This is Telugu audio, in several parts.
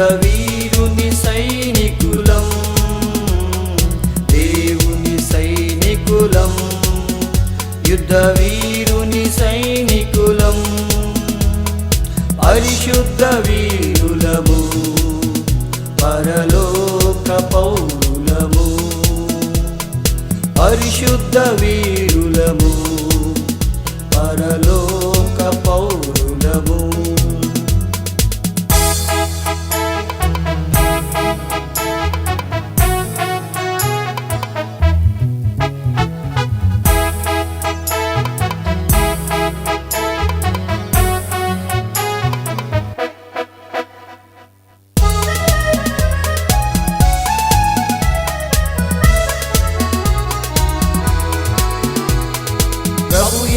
యుద్ధ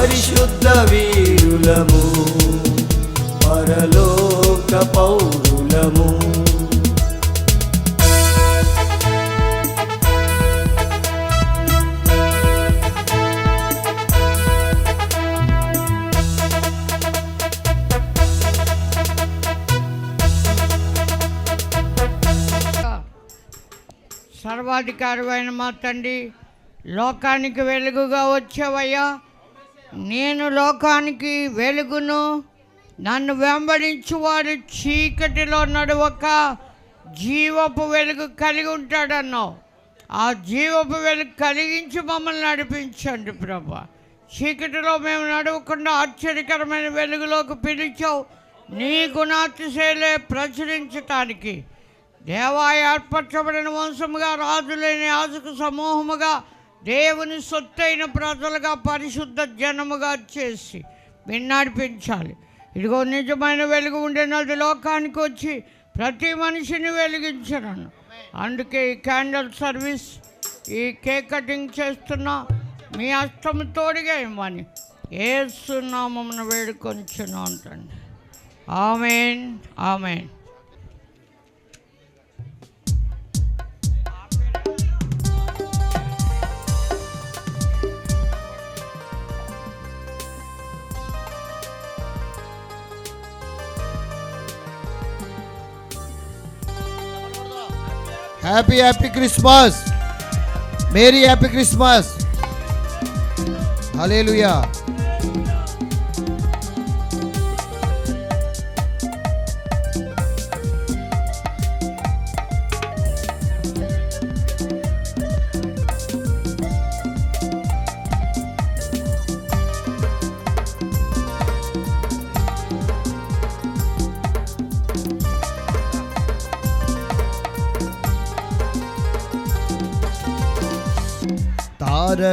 పరిశుద్ధ వీరులము పరలోక పౌరులము. సర్వాధికారమైన మా తండ్రి లోకానికి వెలుగుగా వచ్చావయ్యా. నేను లోకానికి వెలుగును. నన్ను వెంబడించు వారు చీకటిలో నడవక జీవపు వెలుగు కలిగి ఉంటాడన్నావు ఆ జీవపు వెలుగు కలిగించి మమ్మల్ని నడిపించండి ప్రభా. చీకటిలో మేము నడవకుండా ఆశ్చర్యకరమైన వెలుగులోకి పిలిచావు. నీ గుణాతిశైలే ప్రచురించటానికి. దేవా ఏర్పరచబడిన వంశముగా రాజులేని ఆజుకు సమూహముగా దేవుని సొత్తైన ప్రజలుగా పరిశుద్ధ జనముగా చేసి మీరు ఇదిగో నిజమైన వెలుగు ఉండే నది లోకానికి వచ్చి ప్రతి మనిషిని వెలిగించను అందుకే ఈ క్యాండిల్ సర్వీస్ ఈ కేక్ కటింగ్ చేస్తున్నా మీ అష్టం తోడుగా ఇవ్వని ఏసునామమును వేడుకొంచును అంటండి amen amen. Happy happy Christmas merry happy Christmas hallelujah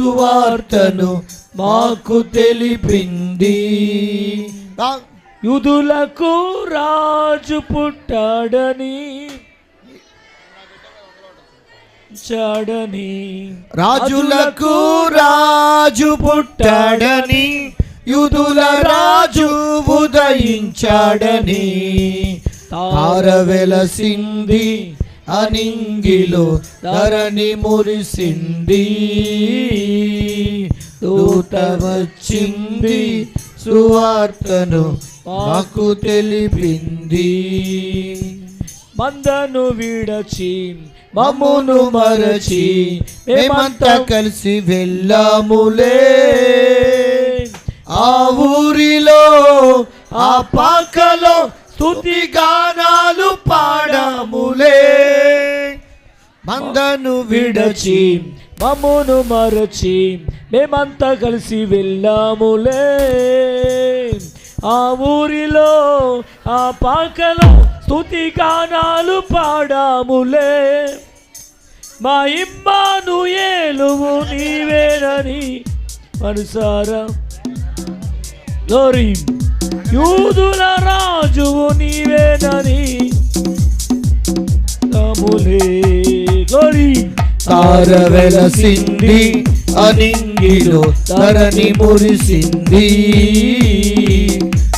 సువార్తను మాకు తెలిపింది. యుదులకు రాజు పుట్టాడని చాడని రాజులకు రాజు పుట్టాడని యుదుల రాజు ఉదయించాడని తార వెలసింది అనింగిలో ధరణి మురిసింది. దూత వచ్చింది సువార్తను మాకు తెలిపింది. మందను విడచి మమ్మును మరచి మేమంతా కలిసి వెళ్ళాములే. ఆ ఊరిలో ఆ పాకలో స్తుతి గానాలు పాడాము. మందను విడచి మమ్మును మరచి మేమంతా కలిసి వెళ్ళాములే. ఆ ఊరిలో ఆ పాకలో స్థుతి గానాలు పాడాములే. మా ఇమ్మాను ఏలువు నీవేనని మనసారా గోరీ యూదుల రాజువు నీవేనని తములే గౌరీ తార వెలసింది అనింగిలో తరని మురిసింది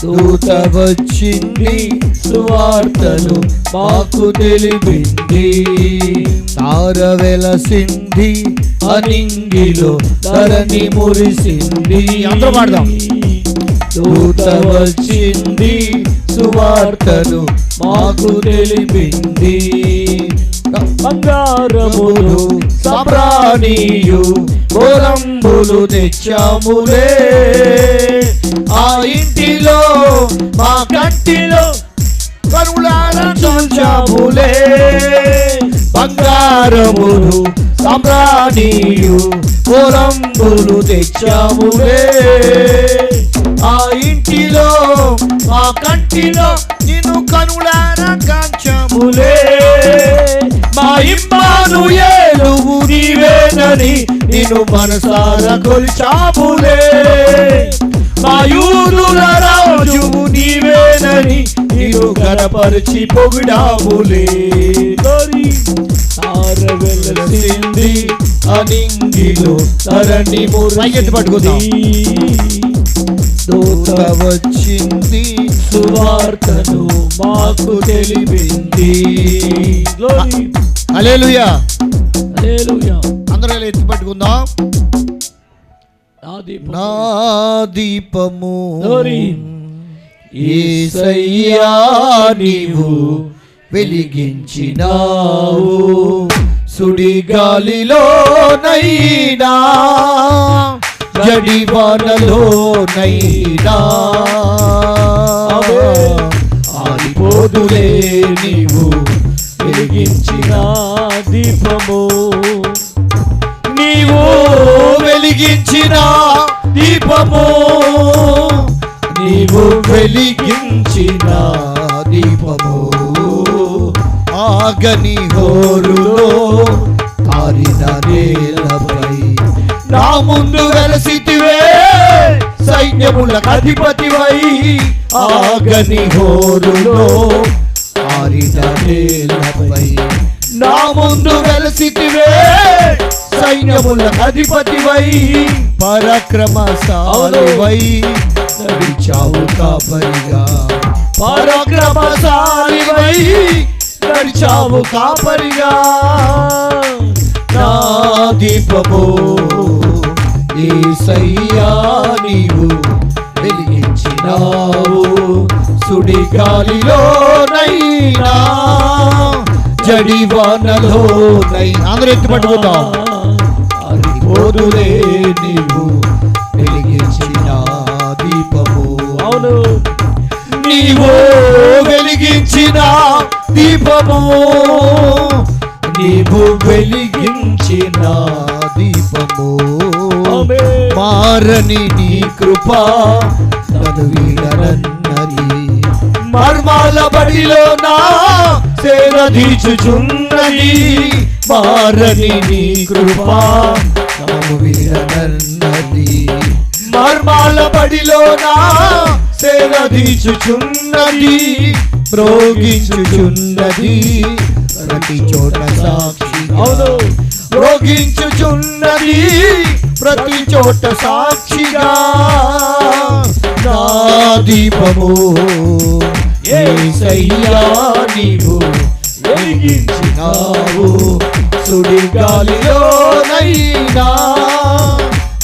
దూత వచ్చింది సువార్తను మాకు తెలిపింది తార వెలసింది అనింగిలో తరని మురిసింది అందరూ పాడదాం దూత వచ్చింది సువార్తను మాకు తెలిపింది బంగారములు సప్రాణీయు గోరంబులు తెచ్చాములే. ఆ ఇంటిలో మా కంటిలో కరుణాల చూచాములే బంగారములు సప్రాణియు గోరంబులు తెచ్చాములే ఆ ఇంటిలో ఆ కంటిలో నిన్ను కనులార కాంచములే. మా ఇమ్మాను ఏలువు నీవేనని నిన్ను మనసార కొలిచాములే మా యూదుల రాజువు నీవేనని నిన్ను గణపరిచి పొగిడాములే గౌరీ తార వెలసింది వెలసింది అనింగిలో తరణి మురగెత్తి పట్టుకుందాం. దూత వచ్చింది సువార్తను మాకు తెలిపింది. హల్లెలూయా. అందరూ ఎత్తి పట్టుకుందాం నా దీపం నా దీపము. గౌరీ. యేసయ్యా నీవు వెలిగించినావు. సుడి గాలిలోనైనా జడివానలోనైనా ఆడిపోదులే నీవు వెలిగించిన దీపము. నీవు వెలిగించిన దీపము. నీవు వెలిగించిన దీపము. ఆగని హోరులో ఆరిన నేలపై నా ముందు వెలసితివే. సైన్యముల అధిపతివై ఆగని హోరులో ఆరిన నేలపై. నా ముందు వెలసితివే సైన్యముల అధిపతివై పరక్రమశాలివై. నడిచావు కాపరిగా. పరక్రమశాలివై నడిచావు కాపరిగా. నా దీపము ఏసయ్యా నీవు వెలిగించినావు. సుడి గాలిలోనైనా జడివానలోనై అందరూ ఎత్తి పట్టుకుందాం. అరిపోదులే నీవు వెలిగించిన దీపము. అవును. నీవు వెలిగించిన దీపము. నీవు వెలిగించిన దీపము. మారని నీ కృప వీడనన్నది మర్మాల బడిలో నా సేవ తీర్చుచున్నది. మారని నీ కృప నన్ను వీడనన్నది మర్మాల బడిలో నా సేవ తీర్చుచున్నది. మ్రోగించుచున్నది ప్రతి చోట సాక్షి అవును. రోగించుచున్నది. ప్రతి చోట సాక్షిగా నా దీపము ఏసయ్యా నీవు వెలిగించినావు సుడి గాలిలోనైనా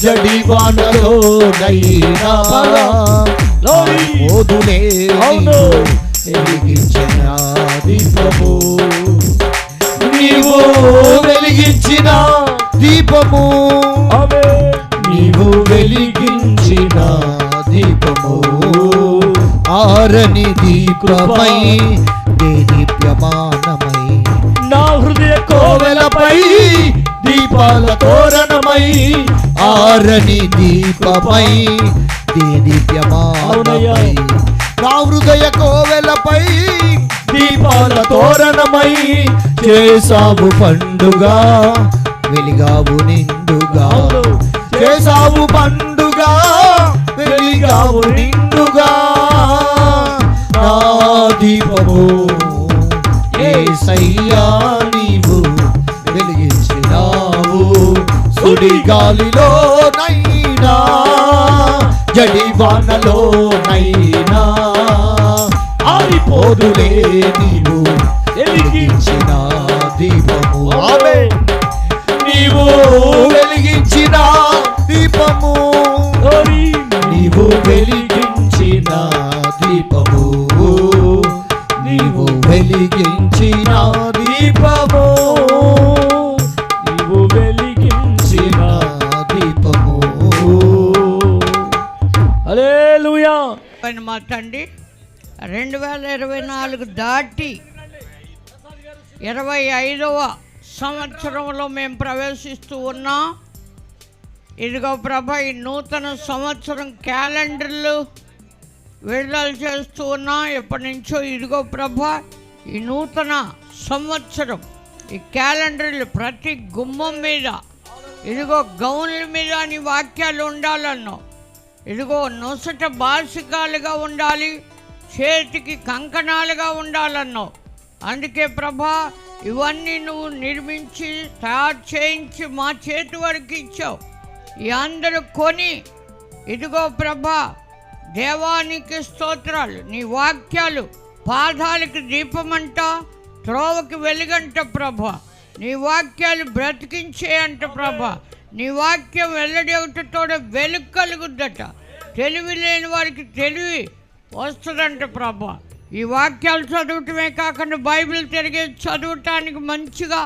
జడివానలో నైనా Glory. మోదులే అవును. వెలిగించిన దీపము నీవు వెలిగించిన దీపము నీవు వెలిగించిన దీపము ఆరని దీపమై దేదీప్యమానమై నా హృదయ కోవెలపై దీపాల తోరణమై. ఆరని దీపమై దేదీప్యమానమై నా హృదయ కోవెలపై దీపాల తోరణమై. చేసావు పండుగ వెలిగావు నిండుగా. చేసావు పండుగ వెలిగావు నిండుగా. నా దీపము ఏ సయ్యా నీవు వెలిగించినావు? సుడి గాలిలో నైనా జడివానలో నైనా ఆరిపోదులే నీవు వెలిగించినా ఇరవై సంవత్సరంలో మేము ప్రవేశిస్తూ ఉన్నాం ఇదిగో ప్రభ ఈ నూతన సంవత్సరం క్యాలెండర్లు విడుదల చేస్తూ ఉన్నాం ఎప్పటి నుంచో ఇదిగో ప్రభ ఈ నూతన సంవత్సరం ఈ క్యాలెండర్లు ప్రతి గుమ్మం మీద ఇదిగో గౌన్ల మీద నీ వాక్యాలు ఉండాలన్నావు ఇదిగో నొసట బాసికాలుగా ఉండాలి చేతికి కంకణాలుగా ఉండాలన్నావు అందుకే ప్రభా ఇవన్నీ నువ్వు నిర్మించి తయారు చేయించి మా చేతి వరకు ఇచ్చావు. ఈ అందరూ కొని ఇదిగో ప్రభా దేవానికి స్తోత్రాలు నీ వాక్యాలు పాదాలకు దీపమంట త్రోవకి వెలుగంట ప్రభ. నీ వాక్యాలు బ్రతికించే అంట ప్రభ. నీ వాక్యం వెల్లడి ఒకటితో వెలుగు కలుగుద్దట. తెలివి లేని వారికి తెలివి వస్తుందంట ప్రభా. ఈ వాక్యాలు చదవటమే కాకుండా బైబిల్ తిరిగి చదవటానికి మంచిగా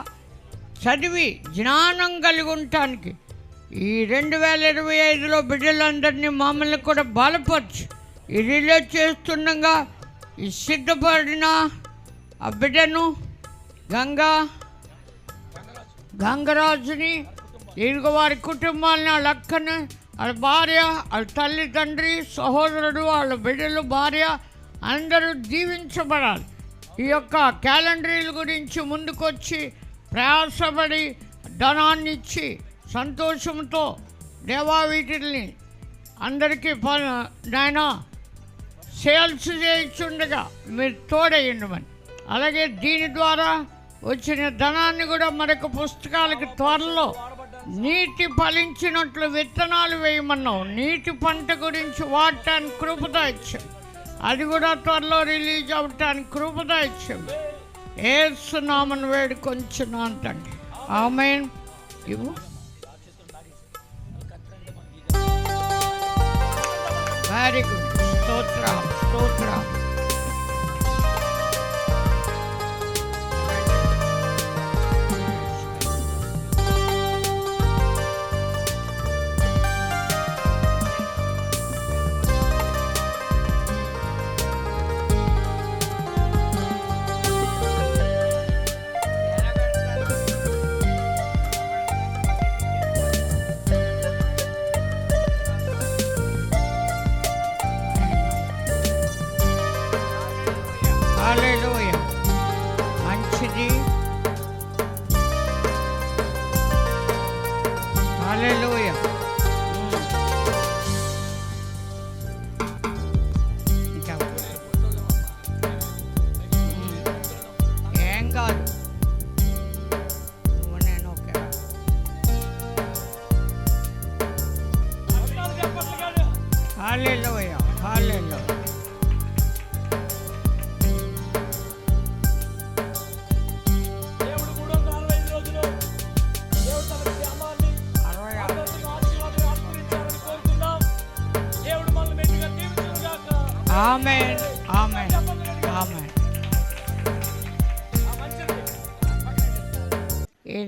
చదివి జ్ఞానం కలిగి ఉండటానికి. ఈ రెండు వేల ఇరవై ఐదులో బిడ్డలందరినీ మమ్మల్ని కూడా బలపరచు. ఈ రిలే చేస్తుండగా ఈ సిద్ధపడిన ఆ బిడ్డను గంగా గంగరాజుని ఇరుగు వారి కుటుంబాలని వాళ్ళ అక్కని వాళ్ళ భార్య వాళ్ళ తల్లి తండ్రి సహోదరుడు వాళ్ళ బిడ్డలు భార్య అందరూ దీవించబడాలి ఈ యొక్క క్యాలెండరీల గురించి ముందుకొచ్చి ప్రయాసపడి ధనాన్ని ఇచ్చి సంతోషంతో దేవా వీటిని అందరికీ ప నాయన సేల్స్ చేయించుండగా మీరు తోడయ్యండమని. అలాగే దీని ద్వారా వచ్చిన ధనాన్ని కూడా మరొక పుస్తకాలకి త్వరలో నీటి ఫలించినట్లు విత్తనాలు వేయమన్నావు. నీటి పంట గురించి వాడటానికి కృపద ఇచ్చాం అది కూడా త్వరలో రిలీజ్ అవటానికి కృపద ఇచ్చాం ఏసునామను వేడి కొంచెం అంటండి. ఆమె ఇవ్వు. వెరీ గుడ్ స్తోత్రం స్తోత్రం.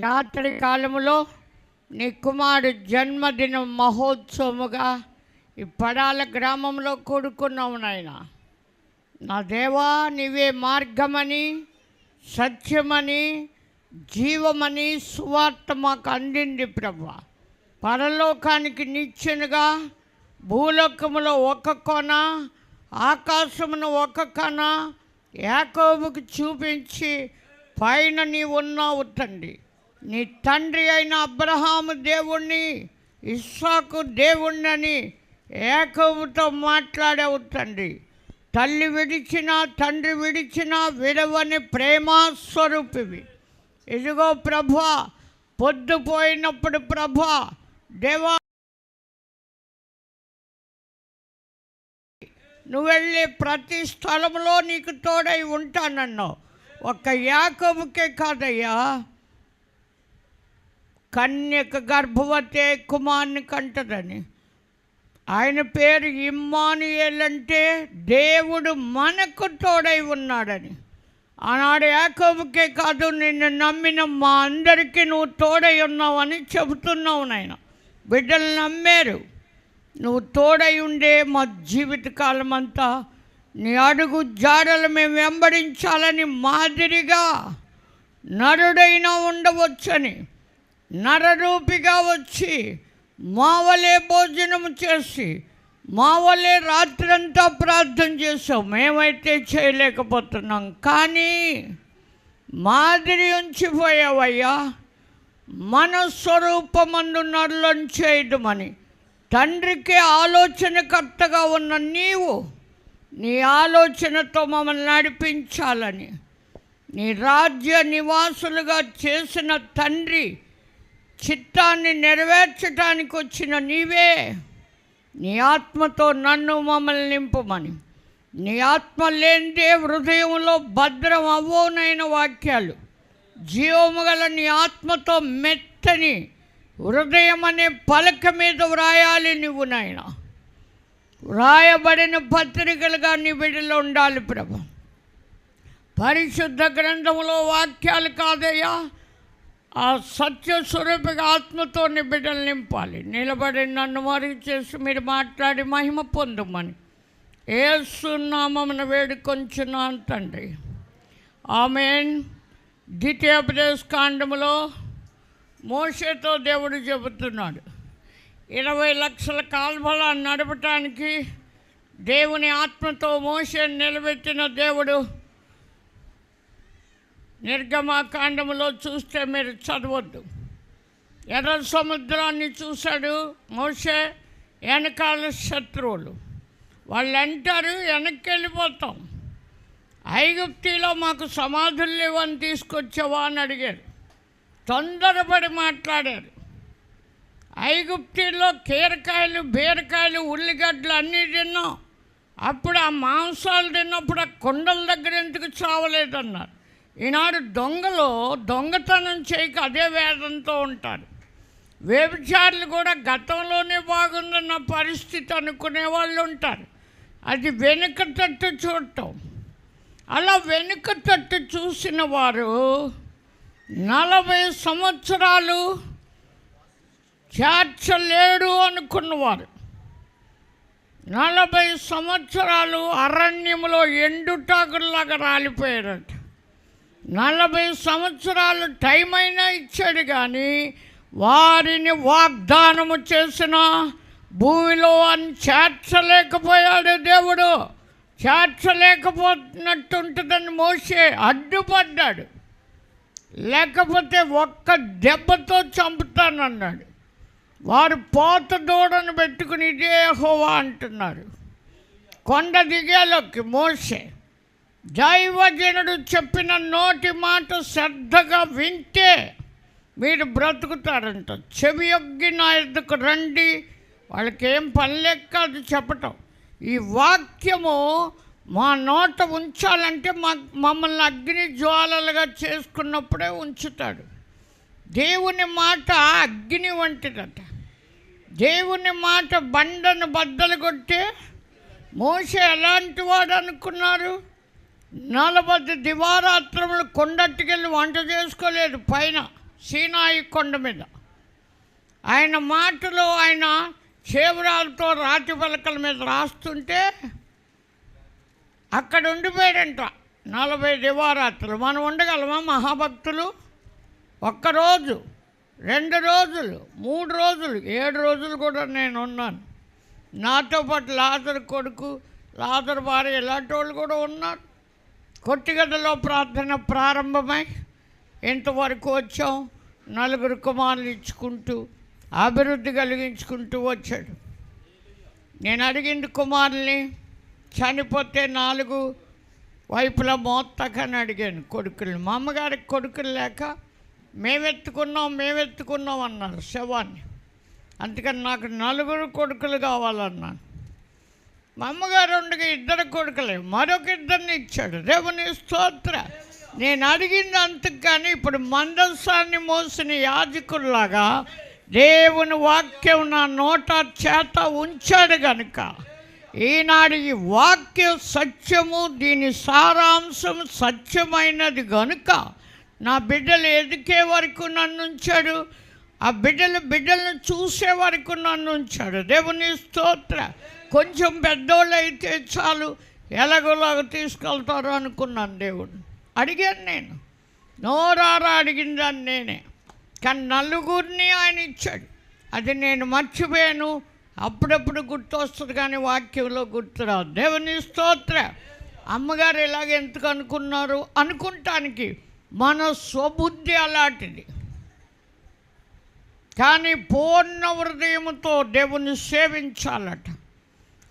రాత్రి కాలములో నీ కుమారు జన్మదిన మహోత్సవముగా ఈ పడాల గ్రామంలో కూడుకున్నావు నాయన. నా దేవా నీవే మార్గమని సత్యమని జీవమని సువార్త మాకు అందింది ప్రభు. పరలోకానికి నిచ్చెనగా భూలోకములో ఒక కొన ఆకాశమును ఒక కొన యాకోబుకు చూపించి పైన నీ ఉన్నావు తండ్రి. నీ తండ్రి అయిన అబ్రహాము దేవుణ్ణి ఇస్సాకు దేవుణ్ణని ఏకవుతో మాట్లాడావు తండ్రి. తల్లి విడిచిన తండ్రి విడిచిన విడవని ప్రేమా స్వరూపివి. ఇదిగో ప్రభా పొద్దుపోయినప్పుడు ప్రభా దేవా నువ్వు వెళ్ళి ప్రతి స్థలంలో నీకు తోడై ఉంటానన్నావు. ఒక్క యాకోబుకే కాదయ్యా. కన్యక గర్భవతి కుమార్ని కంటదని. ఆయన పేరు ఇమ్మానుయేల్ అంటే దేవుడు మనకు తోడై ఉన్నాడని. ఆనాడు యాకోబుకే కాదు నిన్ను నమ్మిన మా అందరికీ నువ్వు తోడై ఉన్నావని చెబుతున్నావు నాయన. బిడ్డలు నమ్మారు. నువ్వు తోడై ఉండే మా జీవితకాలం అంతా నీ అడుగు జాడలు మేము వెంబడించాలని మాదిరిగా నరుడైనా ఉండవచ్చని. నరరూపిగా వచ్చి మావలే భోజనము భోజనం చేసి మావలే రాత్రంతా ప్రార్థన చేసాం మేమైతే చేయలేకపోతున్నాం. కానీ మాదిరి ఉంచిపోయావయ్యా. మన స్వరూపమందు నరులను చేయడమని తండ్రికి ఆలోచనకర్తగా ఉన్న నీవు నీ ఆలోచనతో మమ్మల్ని నడిపించాలని. నీ రాజ్య నివాసులుగా చేసిన తండ్రి చిత్తాన్ని నెరవేర్చడానికి వచ్చిన నీవే. నీ ఆత్మతో నన్ను మమ్మల్ని నింపమని. నీ ఆత్మ లేనిదే హృదయంలో భద్రం అవ్వనైన వాక్యాలు. జీవము గల నీ ఆత్మతో మెత్తని హృదయం అనే పలక మీద వ్రాయాలి నువ్వు నాయన. వ్రాయబడిన పత్రికలుగా నీ బిడ్డలో ఉండాలి ప్రభు. పరిశుద్ధ గ్రంథంలో వాక్యాలు కాదయ్యా. ఆ సత్య స్వరూపిక ఆత్మతో నీ బిడ్డలు నింపాలి. నిలబడి నన్ను మరుగు చేసి మీరు మాట్లాడి మహిమ పొందమని. ఏసునామమున వేడుకొంచున్నాను తండ్రి. ఆమెన్. ద్వితీయోపదేశ కాండములో మోషేతో దేవుడు చెబుతున్నాడు. ఇరవై లక్షల కాల్బలాన్ని నడపటానికి దేవుని ఆత్మతో మోషను నిలబెట్టిన దేవుడు నిర్గమాకాండములో చూస్తే మీరు చదవద్దు. ఎర్ర సముద్రాన్ని చూశాడు మోసే వెనకాల శత్రువులు. వాళ్ళు అంటారు వెనక్కి వెళ్ళిపోతాం ఐగుప్తిలో మాకు సమాధులు లేవని తీసుకొచ్చావా అని అడిగారు. తొందరపడి మాట్లాడారు. ఐగుప్తిలో కీరకాయలు బీరకాయలు ఉల్లిగడ్డలు అన్నీ తిన్నాం. అప్పుడు ఆ మాంసాలు తిన్నప్పుడు ఆ కొండల దగ్గర ఎందుకు చావలేదన్నారు. ఈనాడు దొంగలు దొంగతనం చేయక అదే వేదంతో ఉంటారు. వ్యభిచారులు కూడా గతంలోనే బాగుందన్న పరిస్థితి అనుకునే వాళ్ళు ఉంటారు. అది వెనుక తట్టు చూడటం. అలా వెనుక తట్టు చూసిన వారు నలభై సంవత్సరాలు చేర్చలేడు అనుకున్నవారు. నలభై సంవత్సరాలు అరణ్యంలో ఎండుటాకుల్లాగా రాలిపోయారట. నలభై సంవత్సరాలు టైం అయినా ఇచ్చాడు కానీ వారిని వాగ్దానము చేసిన భూమిలో అని చేర్చలేకపోయాడు దేవుడు. చేర్చలేకపోతున్నట్టుంటుందని మోసే అడ్డుపడ్డాడు. లేకపోతే ఒక్క దెబ్బతో చంపుతానన్నాడు. వారు పోత దూడను పెట్టుకుని ఇదే హోవా అంటున్నారు. కొండ దిగేలోకి మోసే దైవజనుడు చెప్పిన నోటి మాట శ్రద్ధగా వింటే మీరు బ్రతుకుతారంట. చెవి యొగ్గి నా ఎద్దుకు రండి. వాళ్ళకి ఏం పని లెక్క అది చెప్పటం. ఈ వాక్యము మా నోట ఉంచాలంటే మా మమ్మల్ని అగ్ని జ్వాలలుగా చేసుకున్నప్పుడే ఉంచుతాడు. దేవుని మాట అగ్ని వంటిదట. దేవుని మాట బండను బద్దలు కొట్టే మోసే ఎలాంటి వాడు అనుకున్నారు? నలభై దివారాత్రములు కొండట్టుకెళ్ళి వంట చేసుకోలేదు పైన సీనాయి కొండ మీద. ఆయన మాటలు ఆయన చేవరాలతో రాతి పలకల మీద రాస్తుంటే అక్కడ ఉండిపోయాడంట నలభై దివారాత్రులు. మనం ఉండగలమా మహాభక్తులు? ఒక్కరోజు రెండు రోజులు మూడు రోజులు ఏడు రోజులు కూడా నేను ఉన్నాను. నాతో పాటు లాజర్ కొడుకు లాజర్ భార్య ఇలాంటి వాళ్ళు కూడా ఉన్నారు. కొట్టిగడ్డలో ప్రార్థన ప్రారంభమై ఇంతవరకు వచ్చాం. నలుగురు కుమారులు ఇచ్చుకుంటూ అభివృద్ధి కలిగించుకుంటూ వచ్చాడు. నేను అడిగింది కుమారుల్ని చనిపోతే నాలుగు వైపులా మోత్తకని అడిగాను కొడుకులు మా అమ్మగారికి కొడుకులు లేక మేమెత్తుకున్నాం మేమెత్తుకున్నాం అన్నారు శవాన్ని. అందుకని నాకు నలుగురు కొడుకులు కావాలన్నాను. మా అమ్మగారు ఇద్దరు కొడుకులే మరొక ఇద్దరిని ఇచ్చాడు. దేవుని స్తోత్ర నేను అడిగింది అంతకు కానీ ఇప్పుడు మందస్సాన్ని మోసిన యాజకుల్లాగా దేవుని వాక్యం నా నోట చేత ఉంచాడు కనుక ఈనాడు ఈ వాక్య సత్యము దీని సారాంశం సత్యమైనది గనుక. నా బిడ్డలు ఎదికే వరకు నన్ను ఉంచాడు. ఆ బిడ్డలు బిడ్డలను చూసే వరకు నన్ను ఉంచాడు. దేవుని స్తోత్ర కొంచెం పెద్దోళ్ళు అయితే చాలు ఎలాగోలాగ తీసుకెళ్తారు అనుకున్నాను దేవుడు అడిగాను నేను. నోరారా అడిగిన దాన్ని నేనే. కానీ నలుగురిని ఆయన ఇచ్చాడు. అది నేను మర్చిపోయాను. అప్పుడప్పుడు గుర్తొస్తుంది కానీ వాక్యంలో గుర్తురాదు దేవుని స్తోత్ర. అమ్మగారు ఇలాగ ఎందుకు అనుకున్నారు? అనుకుంటానికి మన స్వబుద్ధి అలాంటిది. కానీ పూర్ణ హృదయముతో దేవుని సేవించాలట.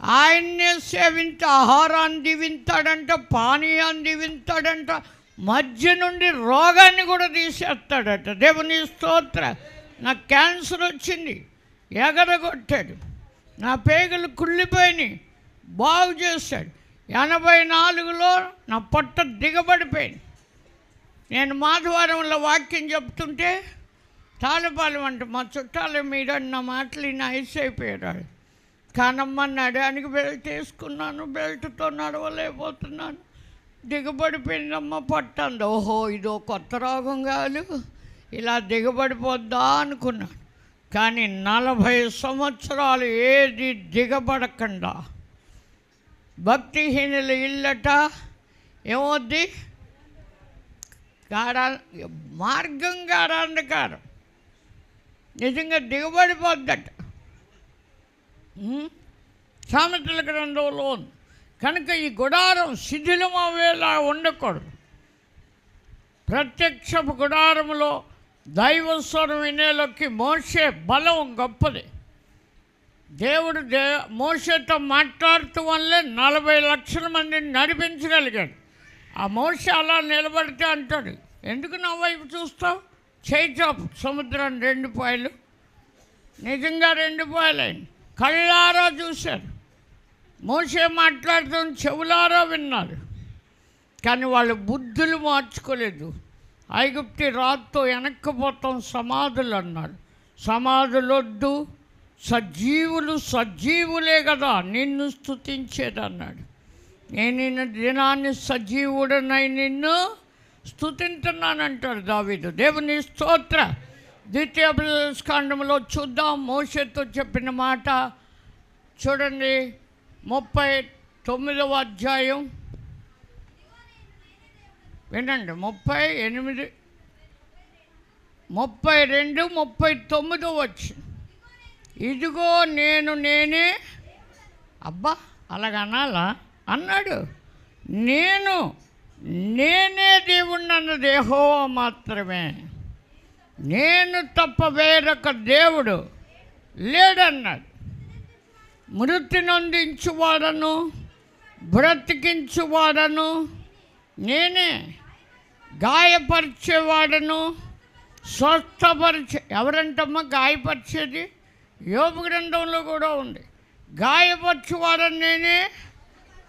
ఆయన్నే సేవించి ఆహారాన్ని దీవించాడంట పానీయాన్ని దీవించాడంట మధ్య నుండి రోగాన్ని కూడా తీసేస్తాడట. దేవుని స్తోత్ర. నాకు క్యాన్సర్ వచ్చింది ఎగరగొట్టాడు నా పేగులు కుళ్ళిపోయినాయి బాగు చేశాడు. ఎనభై నాలుగులో నా పొట్ట దిగబడిపోయింది. నేను మాధవారంలో వాక్యం చెప్తుంటే తాళపాలెం అంటే మా చుట్టాలు మీద నా మాటలు నా ఐస్ అయిపోయాడు వాడు. కానమ్మన్నాడు ఆయనకి బెల్ట్ వేసుకున్నాను బెల్ట్తో నడవలేకపోతున్నాను. దిగబడిపోయిందమ్మ పట్టంది. ఓహో ఇదో కొత్త రోగం కాదు. ఇలా దిగబడిపోద్దా అనుకున్నాను. కానీ నలభై సంవత్సరాలు ఏది దిగబడకుండా. భక్తిహీనుల ఇల్లట. ఏమవుద్ది గాడా మార్గం గాఢాంధకారం. నిజంగా దిగబడిపోద్దట. సామెతల గ్రంథంలో కనుక ఈ గుడారం శిథిలం అవేలా ఉండకూడదు. ప్రత్యక్షపు గుడారంలో దైవస్వరం వినేలోకి మోసే బలం గొప్పది. దేవుడు దే మోసతో మాట్లాడుతూ వల్లే నలభై లక్షల మందిని నడిపించగలిగాడు. ఆ మోస అలా నిలబడితే అంటాడు ఎందుకు నా వైపు చూస్తావు? చేయి చాపు సముద్రం రెండు పాయలు. నిజంగా రెండు పాయలైంది. కళ్ళారా చూశారు. మోసే మాట్లాడటం చెవులారా విన్నారు. కానీ వాళ్ళు బుద్ధులు మార్చుకోలేదు. ఐగుప్తి రాత్తో వెనక్కిపోతాం సమాధులు అన్నాడు సమాధులొద్దు సజీవులు సజీవులే కదా నిన్ను స్తుతించేదన్నాడు నేను దినాన్ని సజీవుడనై నిన్ను స్థుతింటున్నానంటాడు దావీదు. దేవుని స్తోత్ర. ద్వితీయ స్కాండంలో చూద్దాం. మోసతో చెప్పిన మాట చూడండి. ముప్పై తొమ్మిదవ అధ్యాయం. వినండి. ముప్పై ఎనిమిది ముప్పై రెండు ముప్పై తొమ్మిదో వచ్చి ఇదిగో నేను నేనే. అబ్బా అలాగనాలా అన్నాడు. నేను నేనే దేవుణ్ణి అన్నది మాత్రమే. నేను తప్ప వేరొక దేవుడు లేడన్నాడు. మృతి నొందించువాడను బ్రతికించువాడను నేనే గాయపరిచేవాడను స్వస్థపరిచే ఎవరంటమ్మా గాయపరిచేది? యోగ గ్రంథంలో కూడా ఉంది. గాయపరచువాడని నేనే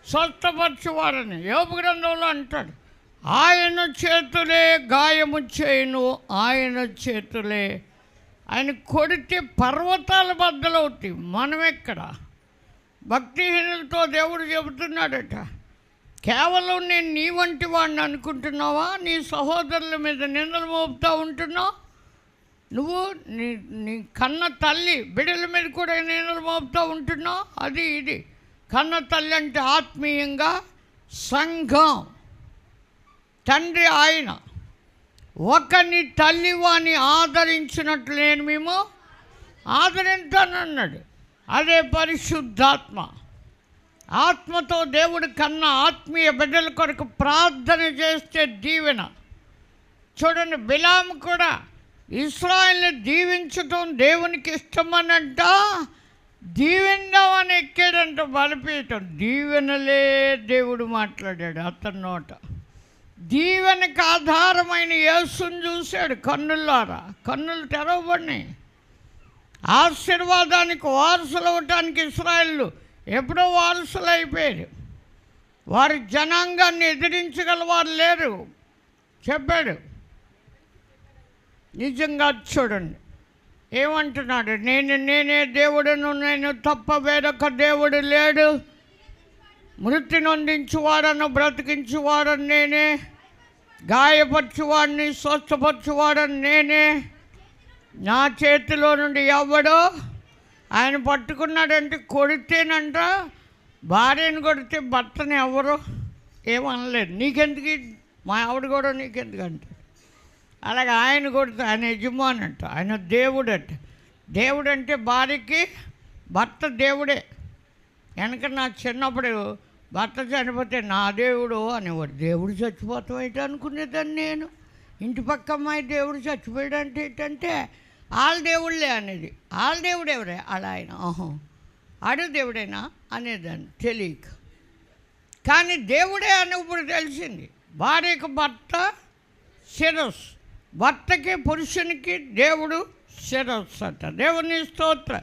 స్వస్థపరచువాడని యోగ గ్రంథంలో అంటాడు. ఆయన చేతులే గాయము చేయను ఆయన చేతులే. ఆయన కొడితే పర్వతాల బద్దలవుతాయి మనం ఎక్కడ భక్తిహీనులతో దేవుడు చెబుతున్నాడట కేవలం నేను నీ వంటి వాడిని అనుకుంటున్నావా? నీ సహోదరుల మీద నిందలు మోపుతూ ఉంటున్నావు? నువ్వు నీ నీ కన్న తల్లి బిడ్డల మీద కూడా నిందలు మోపుతా ఉంటున్నావు? అది ఇది. కన్న తల్లి అంటే ఆత్మీయంగా సంఘం. తండ్రి ఆయన ఒకని తల్లి వాని ఆదరించినట్లు నేను మేము ఆదరించానన్నాడు అదే పరిశుద్ధాత్మ. ఆత్మతో దేవుడి కన్నా ఆత్మీయ బిడ్డల కొరకు ప్రార్థన చేస్తే దీవెన. చూడండి బిలాం కూడా ఇస్రాయల్ని దీవించటం దేవునికి ఇష్టమనంట దీవిందామని ఎక్కాడంట బలిపీయటం దీవెనలే దేవుడు మాట్లాడాడు అతని నోట. దీవెనకు ఆధారమైన యేసుని చూశాడు కన్నులారా కన్నులు తెరవబడినాయి. ఆశీర్వాదానికి వారసులు అవ్వటానికి ఇస్రాయళ్ళు ఎప్పుడో వారసులు అయిపోయారు. వారి జనాంగాన్ని ఎదిరించగలవారు లేరు. చెప్పాడు. నిజంగా చూడండి. ఏమంటున్నాడు? నేను నేనే దేవుడును నేను తప్ప వేరొక దేవుడు లేడు. మృతి నొందించువాడను బ్రతికించువాడను నేనే. గాయపరచువాడిని స్వస్థపరచువాడని నేనే. నా చేతిలో నుండి ఎవడో ఆయన పట్టుకున్నాడంటే కొడితేనంట భార్యను కొడితే భర్తని ఎవరు? ఏమనలేదు నీకెందుకు మా ఆవిడ కూడా నీకెందుకు అంటాడు అలాగే ఆయన కొడితే ఆయన యజమాని అంట ఆయన దేవుడంట. దేవుడు అంటే భార్యకి భర్త దేవుడే. వెనక నా చిన్నప్పుడు భర్త చనిపోతే నా దేవుడు అనేవాడు దేవుడు చచ్చిపోతాం అయితే అనుకునేదాన్ని నేను? ఇంటి పక్క అమ్మాయి దేవుడు చచ్చిపోయాడు అంటే ఏంటంటే వాళ్ళ దేవుళ్ళే అనేది. వాళ్ళ దేవుడు ఎవరే? అలా ఆయన. ఆహో. ఆడు దేవుడేనా? అనేదాన్ని. తెలియక. కానీ దేవుడే అని ఇప్పుడు తెలిసింది. భార్యకు భర్త శిరస్సు. భర్తకి పురుషునికి దేవుడు శిరస్సు అంట. దేవుని స్తోత్ర.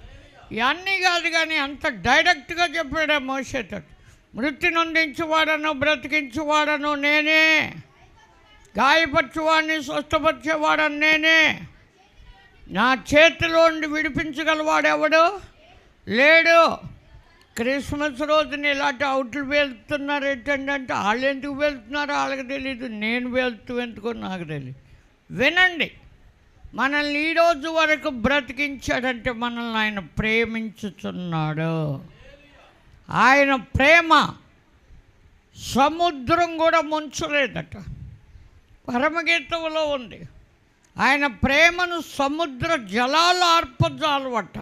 ఇవన్నీ కాదు కానీ అంత డైరెక్ట్గా చెప్పాడు మోసేతో మృతి నొందించువాడను బ్రతికించువాడను నేనే. గాయపరచువాడిని స్వస్థపరిచేవాడను నేనే. నా చేతిలోండి విడిపించగలవాడెవడు? లేడు. క్రిస్మస్ రోజున ఇలాంటి అవుట్లు వెళ్తున్నారు ఏంటంటే వాళ్ళు ఎందుకు వెళ్తున్నారో వాళ్ళకి తెలియదు నేను వెళ్తూ ఎందుకో నాకు తెలియదు వినండి. మనల్ని ఈరోజు వరకు బ్రతికించాడంటే మనల్ని ఆయన ప్రేమించుతున్నాడు. ఆయన ప్రేమ సముద్రం కూడా ముంచలేదట. పరమగీతంలో ఉంది. ఆయన ప్రేమను సముద్ర జలాలు ఆర్పజాలవట.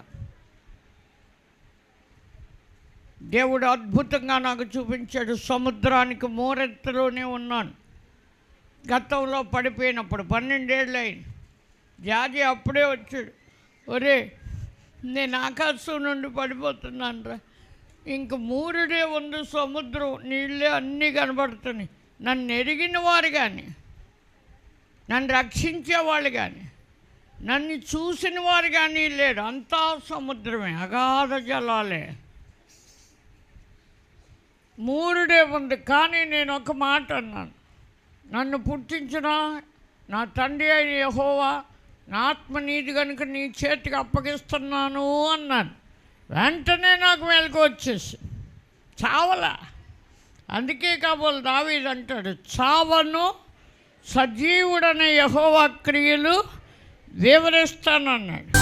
దేవుడు అద్భుతంగా నాకు చూపించాడు. సముద్రానికి మూరెత్తలోనే ఉన్నాను. గతంలో పడిపోయినప్పుడు పన్నెండేళ్ళు అయింది జాజి అప్పుడే వచ్చాడు. ఒరే నేను ఆకాశం నుండి పడిపోతున్నాను రా ఇంక మూరుడే ఉంది సముద్రం నీళ్ళే అన్నీ కనబడుతున్నాయి. నన్ను ఎరిగిన వారు కానీ నన్ను రక్షించేవాళ్ళు కానీ నన్ను చూసిన వారు కానీ లేరు. అంతా సముద్రమే అగాధ జలాలే. మూరుడే ఉంది కానీ నేను ఒక మాట అన్నాను. నన్ను పుట్టించిన నా తండ్రి అయిన యహోవా నా ఆత్మ నీది కనుక నీ చేతికి అప్పగిస్తున్నాను అన్నాను. వెంటనే నాకు మెలకు వచ్చేసి. చావలా. అందుకే కాబోలు దావీదు అంటాడు చావను సజీవుడనే యహోవా క్రియలు వివరిస్తానన్నాడు.